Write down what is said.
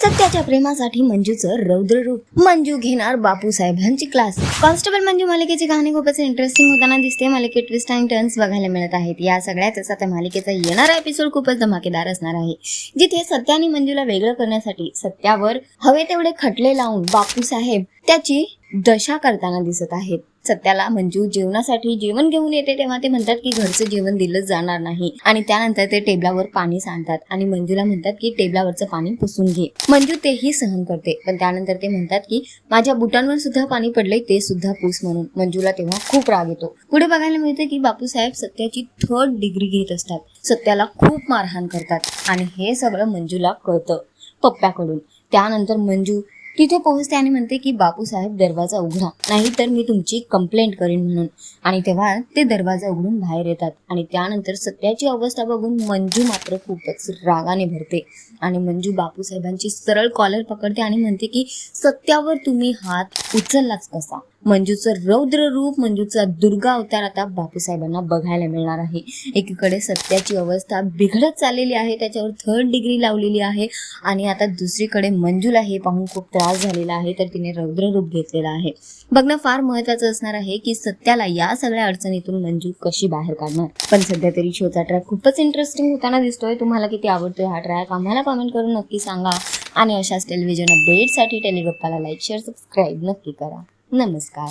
सत्याच्या प्रेमासाठी मंजूचं रौद्र रूप मंजू घेणार बापूसाहेबांची क्लास कॉन्स्टेबल मंजू मालिकेची कहाणी खूपच इंटरेस्टिंग होताना दिसते. मालिकेत ट्विस्ट अँड टर्न्स बघायला मिळत आहेत. या सगळ्यातच आता मालिकेचा येणारा एपिसोड खूपच धमाकेदार असणार आहे. जिथे सत्या आणि मंजूला वेगळं करण्यासाठी सत्यावर हवे तेवढे खटले लावून बापूसाहेब त्याची दशा करताना दिसत आहेत. सत्याला मंजू जेवणासाठी जेवण घेऊन येते तेव्हा ते म्हणतात की घरचं जेवण दिलं जाणार नाही. आणि त्यानंतर ते टेबलावर पाणी सांडतात आणि मंजूला म्हणतात की टेबलावरचं पाणी पुसून घे. मंजू तेही सहन करते पण त्यानंतर ते म्हणतात की माझ्या बुटांवर सुद्धा पाणी पडले ते सुद्धा पूस म्हणून. मंजूला तेव्हा खूप राग येतो. पुढे बघायला मिळते की बापूसाहेब सत्याची थर्ड डिग्री घेत असतात. सत्याला खूप मारहाण करतात. आणि हे सगळं मंजूला कळतं पप्प्याकडून. त्यानंतर मंजू तिथे पोहोचते आणि म्हणते की बापूसाहेब दरवाजा उघडा. नाहीतर मी तुमची कंप्लेंट करीन म्हणून. आणि तेव्हा ते दरवाजा उघडून बाहेर येतात. आणि त्यानंतर सत्याची अवस्था बघून मंजू मात्र खूपच रागाने भरते. आणि मंजू बापूसाहेबांची सरळ कॉलर पकडते आणि म्हणते की सत्यावर तुम्ही हात उचललाच कसा? मंजूचं रौद्र रूप मंजूचा दुर्गा अवतार आता बापूसाहेबांना बघायला मिळणार आहे. एकीकडे सत्याची अवस्था बिघडत चाललेली आहे त्याच्यावर थर्ड डिग्री लावलेली आहे आणि आता दुसरीकडे मंजूला हे पाहून खूप त्रास झालेला आहे तर तिने रौद्र रूप घेतलेलं आहे. बघणं फार महत्वाचं असणार आहे की सत्याला या सगळ्या अडचणीतून मंजू कशी बाहेर काढणार. पण सध्या तरी शोचा ट्रॅक खूपच इंटरेस्टिंग होताना दिसतोय. तुम्हाला किती आवडतोय हा ट्रॅक आम्हाला कमेंट करून नक्की सांगा. आणि अशाच टेलिव्हिजन अपडेटसाठी टेलिगप्पाला लाईक शेअर सबस्क्राईब नक्की करा. नमस्कार.